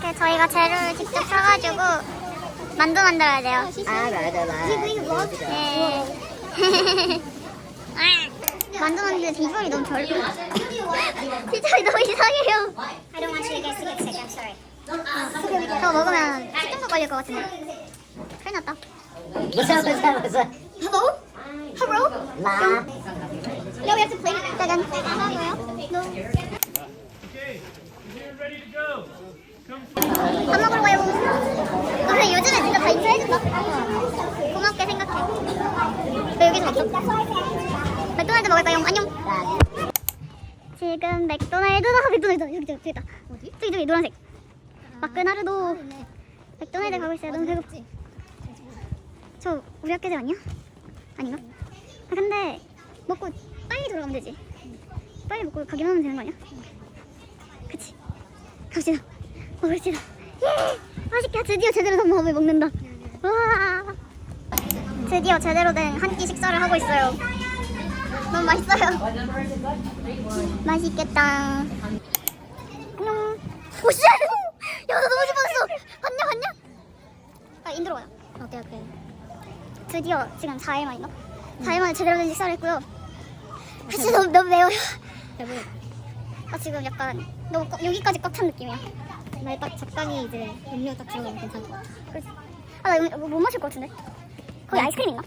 이렇게 저희가 재료를 직접 사가지고 만두 만들어야 돼요. 아 맞아 맞아. 네. 만두 만드는 비주얼이 너무 별로. 비주얼이 너무 이상해요. I don't want you guys to get sick. I'm sorry. 저거 먹으면 식중독 걸릴 것 같은데. 큰일 났다. 무슨 무슨 무슨. Hello? Hello? 나. No, we have to play. 짜잔. No. Okay, you're ready to go. 밥 먹으러 가요. 아, 근데 요즘에 진짜 다 인사해준다. 고맙게 생각해. 왜 여기서 먹죠? 맥도날드 먹을까요? 안녕. 지금 맥도날드다. 맥도날드 여기 저기 있다. 어디? 저기 저기 노란색. 마크나르도. 맥도날드 가고 있어요. 너무 배고프지? 저 우리 학교들 아니야? 아닌가? 아 근데 먹고 빨리 돌아가면 되지. 빨리 먹고 가기만 하면 되는 거 아니야? 그치? 갑시다. 예! 맛있게 드디어 제대로 된 밥을 먹는다. 와. 드디어 제대로 된 한 끼 식사를 하고 있어요. 너무 맛있어요. 맛있겠다. 안녕. 오씨! 야, 나 너무 싶었어. 봤냐, 봤냐? 아, 인도로 가자. 오케이, 오케이. 드디어 지금 4일 만인가? 4일 만에 제대로 된 식사를 했고요. 아, 진짜 너무, 너무 매워요. 아, 지금 약간 너무 꽉- 여기까지 꽉 찬 느낌이야. 나딱 적당히 이제 음료 딱 들어가면 괜찮을 것 같아. 그렇지. 아, 나 이거 못 마실 것 같은데. 거기 아이스크림 있나?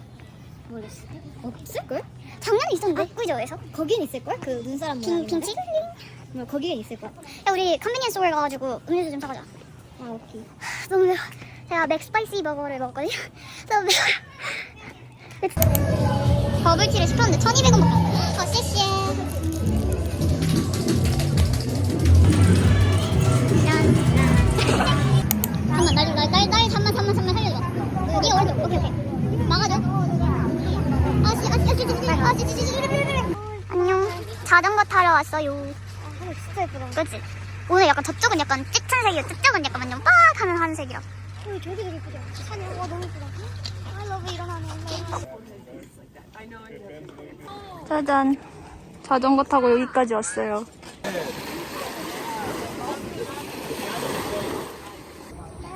모르겠어. 없을걸? 작년에 있었는데, 압구정에서. 거긴 있을걸? 그 눈사람 빈, 빈치? 뭐 거기엔 있을 거야. 야, 우리 컨비니언스 스토어 가가지고 음료수 좀 사가자. 아 오케이. 하, 너무 매워. 제가 맥스파이시 버거를 먹었거든요. 너무 매워. 버블티를 시켰는데 1200원 밖에 어, 막아줘. 아씨, 아씨, 아씨, 아씨, 아씨, 아씨, 아씨, 아씨. 안녕. 자전거 타러 왔어요. 하늘 진짜 예쁘다. 그렇지. 오늘 약간 저쪽은 약간 색이고 저쪽은 약간 완전 빡 하는 하늘색이라. 어, 저기 되게 예쁘죠? 산이 와 너무 예쁘다. I love 일어나네. 짜잔. 자전거 타고 여기까지 왔어요.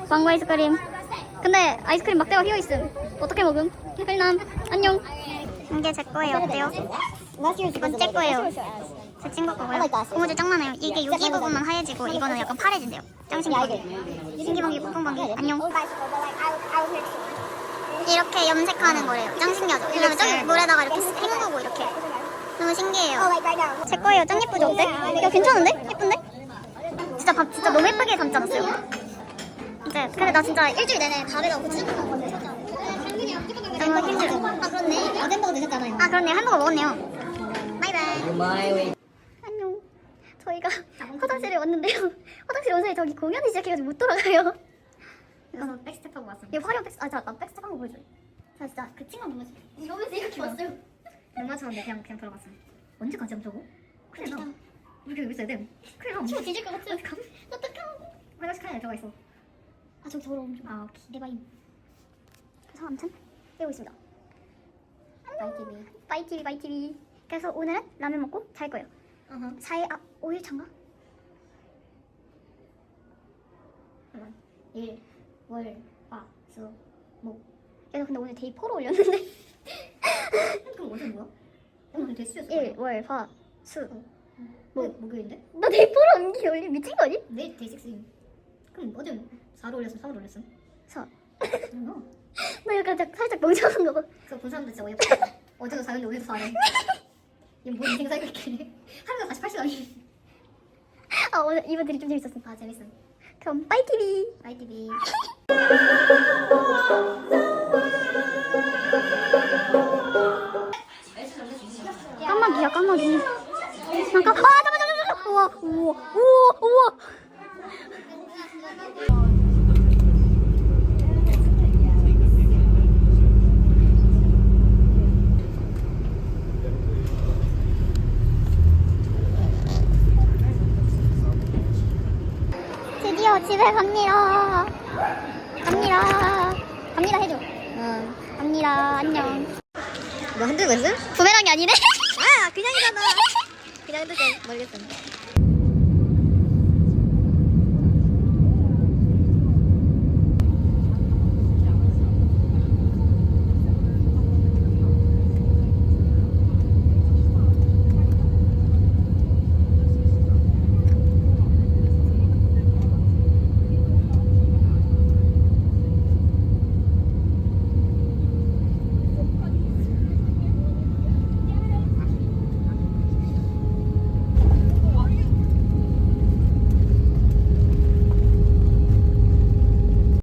망고 아이스크림. 근데 아이스크림 막대가 휘어 있음. 어떻게 먹음? 흘남. 안녕. 이게 제 거예요. 어때요? 이건 제 거예요. 제 친구 거고요. 고무줄 짱 많아요. 이게 여기 부분만 하얘지고 이거는 약간 파래진대요. 짱 신기하게. 신기방기 뽀뽕방기. 안녕. 이렇게 염색하는 거래요. 짱 신기하죠? 왜냐면 저기 물에다가 이렇게 헹구고 이렇게. 너무 신기해요. 제 거예요. 짱 예쁘죠? 어때? 야 괜찮은데? 예쁜데? 진짜 밥 진짜 너무 예쁘게 담지 않았어요? 이제 근데 나 진짜 일주일 내내 밥에다 고추장 먹었거든. 힘들어. 아 그렇네. 어제 먹어 드셨잖아요. 아 그렇네 햄버거 먹었네요. 바이바이. 마이 안녕. 저희가 화장실에 왔는데요. 화장실 온 사이 저기 공연이 시작해가지고 못 돌아가요. 그래서 백스텝하고 왔어. 얘 화려한 백스 아자 나 백스 한번 보여줘. 자 진짜 그 친구 너무 이러면서 이렇게 왔어요. 못 맞췄는데 그냥 그냥 들어갔어. 언제까지 저거? 큰일 나. 우리 여기 있어야 돼. 큰일 나. 친구 뒤질 것 같아. 어떡해. 화장실 칸에 들어가 있어. 아 저기 더러움 좀. 아 오케이. 대박임. 그래서 아무튼 빼고 있습니다. 바이티비. 바이 TV 바이 TV. 그래서 오늘은 라면 먹고 잘 거예요. 어허. 4일 아 5일 차인가? 잠깐. 일, 월, 화, 수, 목. 야, 너 근데 오늘 데이 포로 올렸는데? 그럼 어제 뭐야? 오늘 대수였어. 1, 월, 화, 수. 뭐 목요일인데? 너 데이 포로 언니 올리 미친 거 아니? 내일 데이식스인. 그럼 어제 4로 올렸으면 3로 올렸음. 서. 그런가? 나 약간 자- 살짝 멍청한 거 봐. 그거 본 사람들 진짜 어이없다. 어제도 4인데 오늘도 4래. 얘뭔 인생 살고 있길래. 하루가 48시간이. 아, 오늘 이번 드립 좀 재밌었어. 아 재밌음. 그럼 바이 TV. 바이티비. 깜막이야, 깜막이. 잠깐. 아, 잠깐, 잠깐, 잠깐. 우와, 우와, 우와, 우와. 드디어 집에 갑니다. 갑니다. 갑니다 해줘. 어. 갑니다. 안녕. 뭐 흔들고 있어? 부메랑이 아니네. 아 그냥이잖아. 그냥 흔들게 모르겠어.